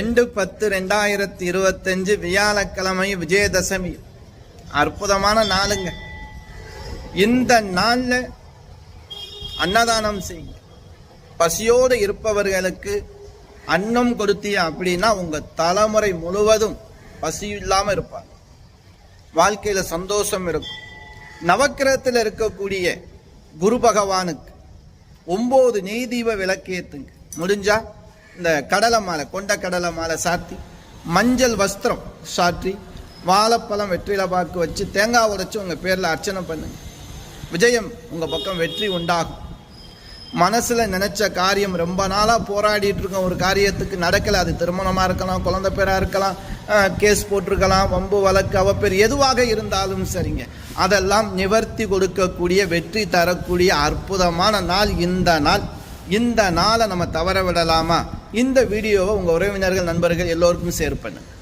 ரெண்டு பத்து ரெண்டாயிரத்தி இருபத்தஞ்சு வியாழக்கிழமை விஜயதசமி. அற்புதமான நாளுங்க. இந்த நாளில் அன்னதானம் செய்யுங்க. பசியோடு இருப்பவர்களுக்கு அன்னம் கொடுத்தீங்க அப்படின்னா உங்கள் தலைமுறை முழுவதும் பசி இல்லாமல் இருப்பார் வாழ்க்கையில் சந்தோஷம் இருக்கும். நவக்கிரகத்தில் இருக்கக்கூடிய குரு பகவானுக்கு ஒம்பது நெய் தீப விளக்கேத்துங்க. முடிஞ்சா இந்த கடலை மாலை கொண்ட கடலை மாலை சாத்தி மஞ்சள் வஸ்திரம் சாற்றி வாழைப்பழம் வெற்றில பாக்கு வச்சு தேங்காய் உடைச்சி உங்கள் பேரில் அர்ச்சனை பண்ணுங்க. விஜயம் உங்கள் பக்கம் வெற்றி உண்டாகும். மனசில் நினச்ச காரியம் ரொம்ப நாளாக போராடிட்டு இருக்க ஒரு காரியத்துக்கு நடக்கலை. அது திருமணமாக இருக்கலாம் குழந்த பேராக இருக்கலாம் கேஸ் போட்டிருக்கலாம் வம்பு வழக்கு அவப்பேர் எதுவாக இருந்தாலும் சரிங்க. அதெல்லாம் நிவர்த்தி கொடுக்கக்கூடிய வெற்றி தரக்கூடிய அற்புதமான நாள். இந்த நாள் இந்த நாளை நம்ம தவற விடலாமா? இந்த வீடியோவை உங்கள் உறவினர்கள் நண்பர்கள் எல்லோருக்கும் ஷேர் பண்ணுங்கள்